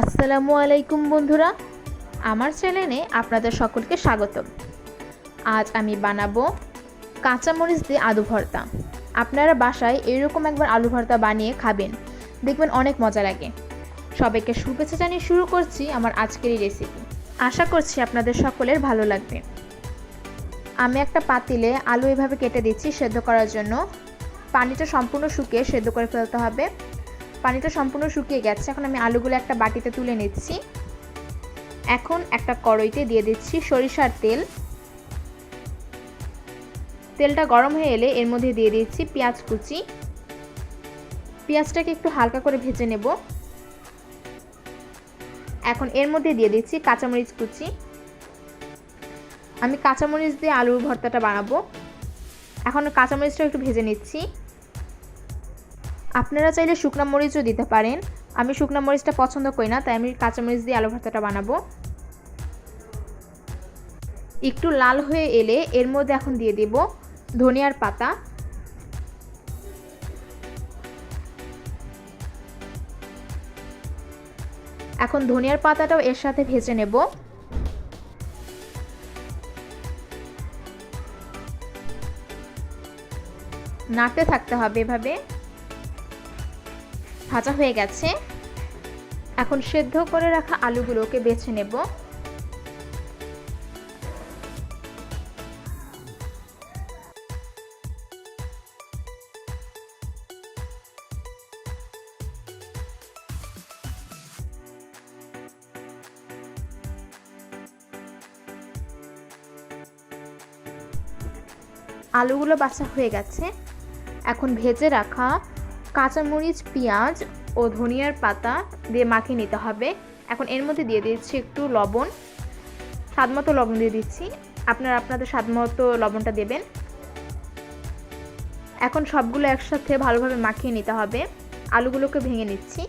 আসসালামু আলাইকুম বন্ধুরা। আমার চ্যানেলে আপনাদের সকলকে স্বাগত আজ আমি বানাবো কাঁচামরিচ দিয়ে আলু ভর্তা। আপনারা বাসায় এরকম একবার আলু ভর্তা বানিয়ে খাবেন। দেখবেন অনেক মজা লাগে। সবাইকে শুভেচ্ছা জানিয়ে শুরু করছি আমার আজকের এই রেসিপি আশা করছি আপনাদের সকলের ভালো লাগবে। আমি একটা পাতিলে আলু এভাবে কেটে দিচ্ছি সেদ্ধ করার জন্য। পানিটা সম্পূর্ণ শুকিয়ে সেদ্ধ করে ফেলতে হবে। পানিটা সম্পূর্ণ শুকিয়ে গেছে। এখন আমি আলুগুলো একটা বাটিতে তুলে নিচ্ছি। এখন একটা কড়াইতে দিয়ে দিচ্ছি সরিষার তেল। তেলটা গরম হয়ে এলে এর মধ্যে দিয়ে দিচ্ছি পেঁয়াজ কুচি। পেঁয়াজটাকে একটু হালকা করে ভেজে নেব। এখন এর মধ্যে দিয়ে দিচ্ছি কাঁচামরিচ কুচি। আমি কাঁচামরিচ দিয়ে আলুর ভর্তাটা বানাবো। এখন কাঁচামরিচটা একটু ভেজে নিচ্ছি। আপনারা চাইলে শুকনো মরিচও দিতে পারেন। আমি শুকনো মরিচটা পছন্দ করি না, তাই আমি কাঁচামরিচ দিয়ে আলু ভর্তাটা বানাবো। একটু লাল হয়ে এলে এর মধ্যে এখন দিয়ে দেব ধনিয়ার পাতা। এখন ধনিয়ার পাতাটাও এর সাথে ভেজে নেব। নাড়তে থাকতে হবে এভাবে। ভাজা হয়ে গেছে। এখন সেদ্ধ করে রাখা আলুগুলোকে বেছে নেব। আলুগুলো বাছা হয়ে গেছে। এখন ভেজে রাখা কাঁচামরিচ, পেঁয়াজ ও ধনিয়ার পাতা দিয়ে মাখিয়ে নিতে হবে। এখন এর মধ্যে দিয়ে দিচ্ছি একটু লবণ। স্বাদ মতো লবণ দিয়ে দিচ্ছি। আপনারা আপনাদের স্বাদ মতো লবণটা দেবেন। এখন সবগুলো একসাথে ভালোভাবে মাখিয়ে নিতে হবে। আলুগুলোকে ভেঙে নিচ্ছি।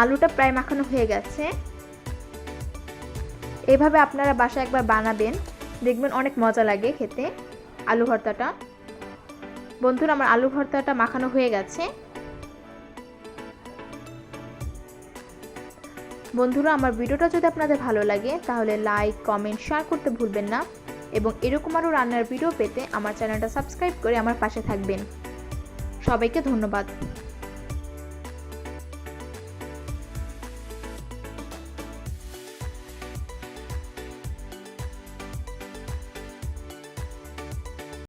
আলুটা প্রায় মাখানো হয়ে গেছে। এভাবে আপনারা বাসায় একবার বানাবেন। দেখবেন অনেক মজা লাগে খেতে আলু ভর্তাটা। বন্ধুরা, আমার আলু ভর্তাটা মাখানো হয়ে গেছে। বন্ধুরা, আমার ভিডিওটা যদি আপনাদের ভালো লাগে, তাহলে লাইক, কমেন্ট, শেয়ার করতে ভুলবেন না। এবং এরকম আরও রান্নার ভিডিও পেতে আমার চ্যানেলটা সাবস্ক্রাইব করে আমার পাশে থাকবেন। সবাইকে ধন্যবাদ।